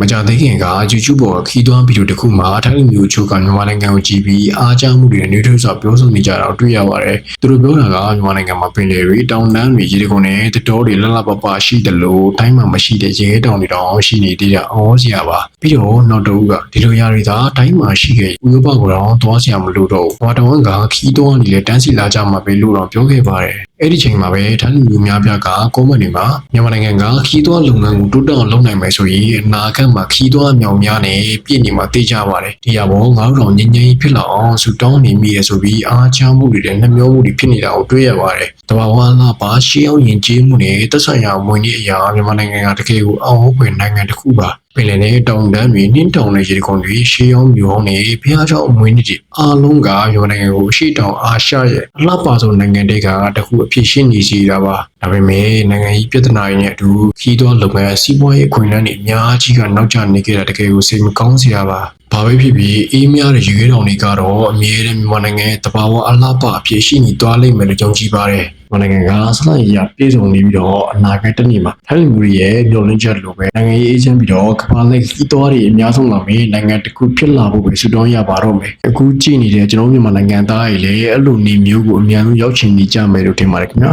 မကြသေးခင်က YouTube ပေါ်ခီးသွွားဗီဒီယိုတစ်ခုမှာထိုင်းလူမျိုးချို့ကမြန်မာနိုင်ငံကိုကြည့်ပြီးအားကြားမှုတွေနဲ့နေထိုးစွာပြောဆိုနေကြတာကိုတွေ့ရပါတယ်။သူတို့ပြောတာကမြန်မာနိုင်ငံမှာပင်လယ်တွေတောင်တန်းတွေရေတကုန်းနဲ့တတော်တွေလှလှပပရှိတယ်လို့တိုင်းမှာမရှိတဲ့ရေတောင်တွေတောင်ရှိနေသေးတာအော်စရာပါ။ပြီးတော့နောက်တစ်ဦးကဒီလိုຢာတွေသာတိုင်းမှာရှိခဲ့ဥရောပကိုတော့သွားစရာမလိုတော့ဘူး။ဘာတောင်ကခီးသွွားနေလေတန်းစီလာကြမှာပဲလို့တော့ပြောခဲ့ပါတယ်။ အဲ့ဒီချိန်မှာပဲထိုင်းလူမျိုးများပြားကကောမန့်တွေမှာမြန်မာနိုင်ငံကခီးသွွားလုပ်ငန်းကိုတိုးတက်အောင်လုပ်နိုင်မယ်ဆိုရင်အနာဂတ်မှာခီးသွွားမြောင်များနဲ့ပြည့်နေမှာသိကြပါတယ်။ဒီရဘောငါတို့တော့ငြိမ်းချမ်းရေးဖြစ်လာအောင်ဆူတောင်းနေမိရဆိုပြီးအားချမှုတွေနဲ့နှမျောမှုတွေဖြစ်နေတာကိုတွေ့ရပါတယ်။တဘာဝလာပါရှေးအောင်ယဉ်ကျေးမှုနဲ့သက်ဆိုင်ရာမွေးနေ့အရာမြန်မာနိုင်ငံကတကယ်ကိုအောင်ဟုတ်ပွင့်နိုင်ငံတစ်ခုပါ။ ပင်လယ်နဲ့တောင်တန်းတွေနှင်းတောင်တွေရေကုန်တွေရှေးရောင်းမြို့ဟောင်းတွေဘုရားကျောင်းအမွေကြီးအားလုံးကမြန်မာနိုင်ငံကိုရှေ့တောင်အာရှရဲ့အလှပဆုံးနိုင်ငံတွေကတခုအဖြစ်ရှိနေစီတာပါဒါပေမဲ့နိုင်ငံကြီးပြဿနာတွေနဲ့အတူခီးသွောလုပ်ငန်းစီးပွားရေးအခွင့်အလမ်းတွေအများကြီးကနောက်ကျနေကြတာတကယ်ကိုစိတ်မကောင်းစရာပါဘာပဲဖြစ်ဖြစ်အေးများတဲ့ရေခဲတောင်တွေကတော့အမြဲတမ်းမြန်မာနိုင်ငံရဲ့တဘာဝအလှပအဖြစ်ရှိနေသွားလိမ့်မယ်လို့ယုံကြည်ပါတယ် မြန်မာနိုင်ငံကဆလရပြည်စုံနေပြီးတော့အနာဂတ်တစ်နေ့မှာထိုင်းလူမျိုးတွေရဲ့မျှော်လင့်ချက်လိုပဲနိုင်ငံရေးအေဂျင့်ပြီးတော့ကမ္ဘာလက်ခီးသွားတွေအများဆုံးလာမယ်နိုင်ငံတစ်ခုဖြစ်လာဖို့ပဲဆုတောင်းရပါတော့မယ်အခုကြည့်နေတဲ့ကျွန်တော်တို့မြန်မာနိုင်ငံသားတွေလည်းအဲ့လိုနေမျိုးကိုအများဆုံးရောက်ချင်နေကြမယ်လို့ထင်ပါတယ်ခင်ဗျာ